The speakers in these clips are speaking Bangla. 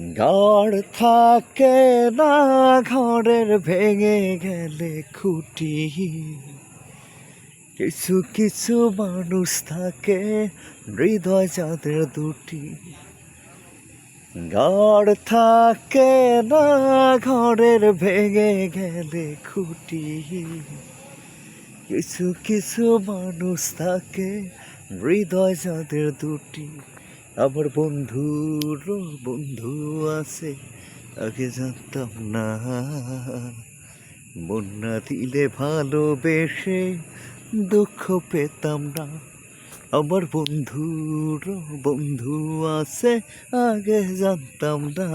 গড় থাকে না, ঘরের ভেঙে গেলে খুঁটি। কিছু কিছু মানুষ থাকে হৃদয় যাদের দুটি। গড় থাকে না, ঘরের ভেঙে গেলে খুঁটি। কিছু কিছু মানুষ থাকে হৃদয় যাদের দুটি। আমার বন্ধুর বন্ধু আছে আগে জানতাম না। বন্যা দিলে ভালোবেসে দুঃখ পেতাম না। আমার বন্ধুর বন্ধু আছে, আগে জানতাম না।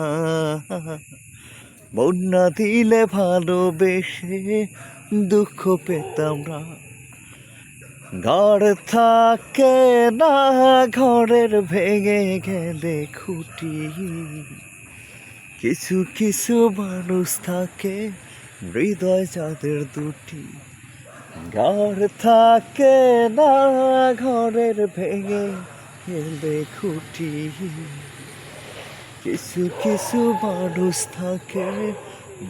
বন্যা দিলে ভালোবেসে দুঃখ পেতাম না। ঘর থাকে না, ঘরের ভেঙে গেলে খুঁটি। কিছু কিছু মানুষ থাকে, হৃদয় যাদের দুটি। ঘর থাকে না, ঘরের ভেঙে গেলে খুঁটি। কিছু কিছু মানুষ থাকে,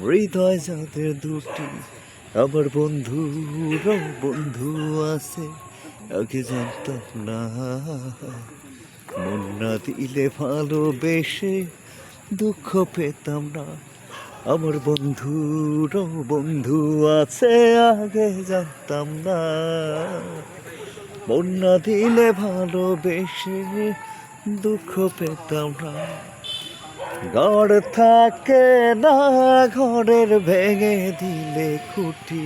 হৃদয় যাদের দুটি। আমার বন্ধুর বন্ধু আছে আগে জানতাম না। মন না দিলে ভালোবেসে দুঃখ পেতাম না। আমার বন্ধুর বন্ধু আছে, আগে জানতাম না। মন না দিলে ভালোবেসে দুঃখ পেতাম না। ঘর থাকে না ঘরের ভেঙে দিলে খুঁটি।